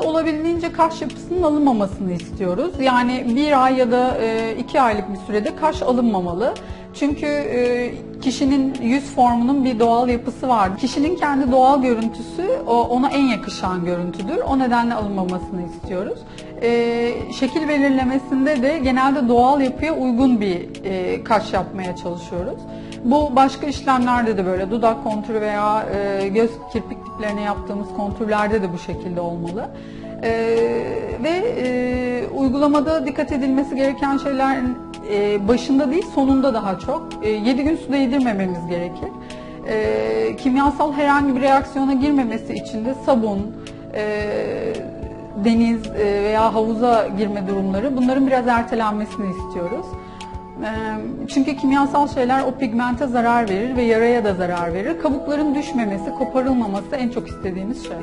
olabildiğince kaş yapısının alınmamasını istiyoruz. Yani bir ay ya da e, iki aylık bir sürede kaş alınmamalı. Çünkü e, kişinin yüz formunun bir doğal yapısı var. Kişinin kendi doğal görüntüsü ona en yakışan görüntüdür. O nedenle alınmamasını istiyoruz. E, şekil belirlemesinde de genelde doğal yapıya uygun bir e, kaş yapmaya çalışıyoruz. Bu başka işlemlerde de böyle dudak kontürü veya e, göz kirpik diplerine yaptığımız kontürlerde de bu şekilde olmalı. E, ve e, uygulamada dikkat edilmesi gereken şeylerin e, başında değil sonunda daha çok. E, 7 gün su değdirmememiz gerekir. E, kimyasal herhangi bir reaksiyona girmemesi için de sabun, e, deniz e, veya havuza girme durumları bunların biraz ertelenmesini istiyoruz. E, Çünkü kimyasal şeyler o pigmente zarar verir ve yaraya da zarar verir. Kabukların düşmemesi, koparılmaması en çok istediğimiz şey.